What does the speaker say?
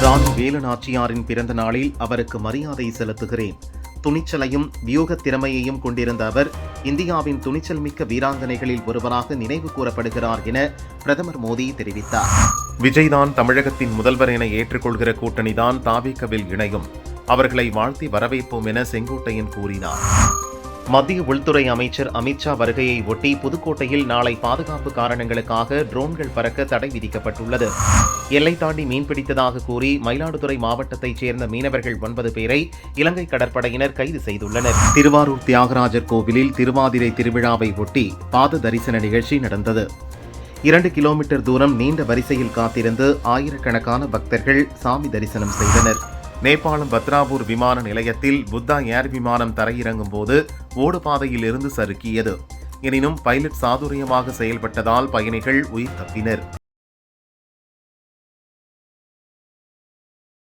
ராணி வேலு நாச்சியாரின் பிறந்த நாளில் அவருக்கு மரியாதை செலுத்துகிறேன். துணிச்சலையும் வியூக திறமையையும் கொண்டிருந்த அவர் இந்தியாவின் துணிச்சல் மிக்க வீராங்கனைகளில் ஒருவராக நினைவு கூறப்படுகிறார் என பிரதமர் மோடி தெரிவித்தார். விஜய்தான் தமிழகத்தின் முதல்வர் என ஏற்றுக்கொள்கிற கூட்டணிதான் தாவிக்கவில் இணையும். அவர்களை வாழ்த்தி வரவேற்போம் என செங்கோட்டையன் கூறினார். மத்திய உள்துறை அமைச்சர் அமித்ஷா வருகையை ஒட்டி புதுக்கோட்டையில் நாளை பாதுகாப்பு காரணங்களுக்காக ட்ரோன்கள் பறக்க தடை விதிக்கப்பட்டுள்ளது. எல்லை தாண்டி மீன்பிடித்ததாக கூறி மயிலாடுதுறை மாவட்டத்தைச் சேர்ந்த மீனவர்கள் ஒன்பது பேரை இலங்கை கடற்படையினர் கைது செய்துள்ளனர். திருவாரூர் தியாகராஜர் கோவிலில் திருவாதிரை திருவிழாவை ஒட்டி பாத தரிசன நிகழ்ச்சி நடந்தது. இரண்டு கிலோமீட்டர் தூரம் நீண்ட வரிசையில் காத்திருந்து ஆயிரக்கணக்கான பக்தர்கள் சாமி தரிசனம் செய்தனர். நேபாளம் பத்ராபூர் விமான நிலையத்தில் புத்தா ஏர் விமானம் தரையிறங்கும் போது ஓடுபாதையில் இருந்து சறுக்கியது. எனினும் பைலட் சாதுரியமாக செயல்பட்டதால் பயணிகள் உயிர் தப்பினர்.